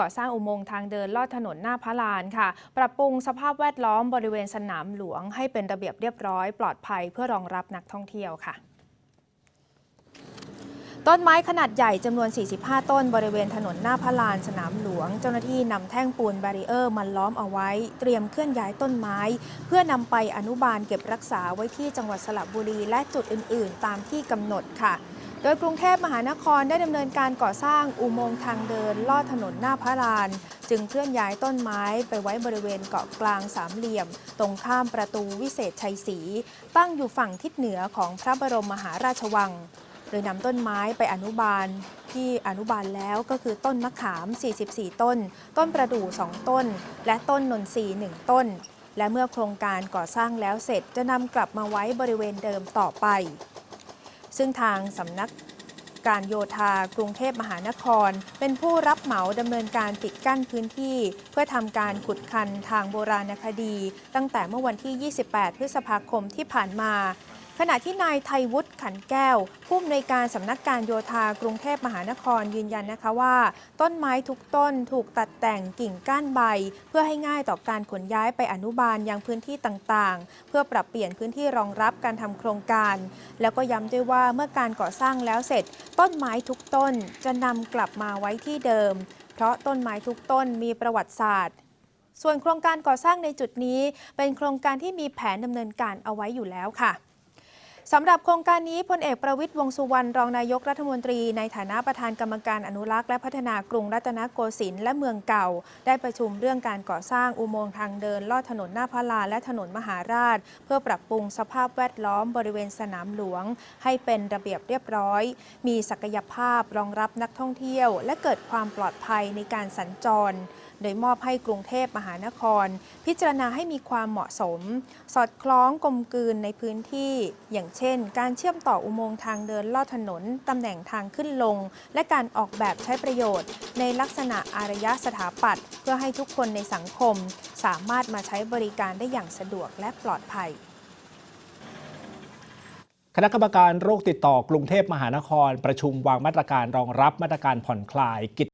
ก่อสร้างอุโมงค์ทางเดินลอดถนนหน้าพระลานค่ะ ปรับปรุงสภาพแวดล้อมบริเวณสนามหลวง ให้เป็นระเบียบเรียบร้อยปลอดภัยเพื่อรองรับนักท่องเที่ยวค่ะต้นไม้ขนาดใหญ่จำนวน 45 ต้นบริเวณถนนหน้าพระลานสนามหลวง เจ้าหน้าที่นำแท่งปูนแบรีเออร์มันล้อมเอาไว้ เตรียมเคลื่อนย้ายต้นไม้ เพื่อนำไปอนุบาลเก็บรักษาไว้ที่จังหวัดสระบุรีและจุดอื่น ๆ ตามที่กำหนดค่ะ โดยกรุงเทพมหานครได้ดำเนินการก่อสร้างอุโมงค์ทางเดินลอดถนนหน้าพระลาน จึงเคลื่อนย้ายต้นไม้ไปไว้บริเวณเกาะกลางสามเหลี่ยม ตรงข้ามประตูวิเศษชัยศรีตั้งอยู่ฝั่งทิศเหนือของพระบรมมหาราชวัง โดยนำต้นไม้ไปอนุบาลที่อนุบาลแล้วก็คือต้นมะขาม 44 ต้น ต้นประดู่ 2 ต้น และต้นนนทรีย์1ต้น และเมื่อโครงการก่อสร้างแล้วเสร็จจะนำกลับมาไว้บริเวณเดิมต่อไป ซึ่งทางสำนักการโยธากรุงเทพมหานคร เป็นผู้รับเหมาดำเนินการปิดกั้นพื้นที่ เพื่อทำการขุดคันทางโบราณคดี ตั้งแต่เมื่อวันที่ 28 พฤษภาคมที่ผ่านมา ขณะที่นายไทยวุฒิขันแก้ว ผู้อำนวยการสำนักการโยธากรุงเทพมหานครยืนยันนะคะว่า ต้นไม้ทุกต้นถูกตัดแต่งกิ่งก้านใบ เพื่อให้ง่ายต่อการขนย้ายไปอนุบาลยังพื้นที่ต่างๆ เพื่อปรับเปลี่ยนพื้นที่รองรับการทำโครงการ แล้วก็ย้ำด้วยว่าเมื่อการก่อสร้างแล้วเสร็จ ต้นไม้ทุกต้นจะนำกลับมาไว้ที่เดิม เพราะต้นไม้ทุกต้นมีประวัติศาสตร์ส่วนโครงการก่อสร้างในจุดนี้ เป็นโครงการที่มีแผนดำเนินการเอาไว้อยู่แล้วค่ะ สำหรับโครงการนี้พลเอกประวิตยวงสุวรรณรองนายกรัฐมนตรี ในฐานะประธานกรรมการอนุรักษ์และพัฒนากรุงรัตนโกสินทร์และเมืองเก่า ได้ประชุมเรื่องการก่อสร้างอุโมงค์ทางเดิน ลอดถนนหน้าพระลานและถนนมหาราช เพื่อปรับปรุงสภาพแวดล้อมบริเวณสนามหลวง ให้เป็นระเบียบเรียบร้อย มีศักยภาพรองรับนักท่องเที่ยว และเกิดความปลอดภัยในการสัญจร โดยมอบให้กรุงเทพมหานคร พิจารณาให้มีความเหมาะสม สอดคล้องกลมกลืนในพื้นที่ อย่างเช่น การเชื่อมต่ออุโมงค์ทางเดินลอดถนนตำแหน่งทางขึ้นลง และการออกแบบใช้ประโยชน์ ในลักษณะอารยสถาปัตย์เพื่อให้ทุกคนในสังคม สามารถมาใช้บริการได้อย่างสะดวกและปลอดภัยคณะกรรมการโรคติดต่อกรุงเทพมหานคร ประชุมวางมาตรการรองรับมาตรการผ่อนคลายกิจ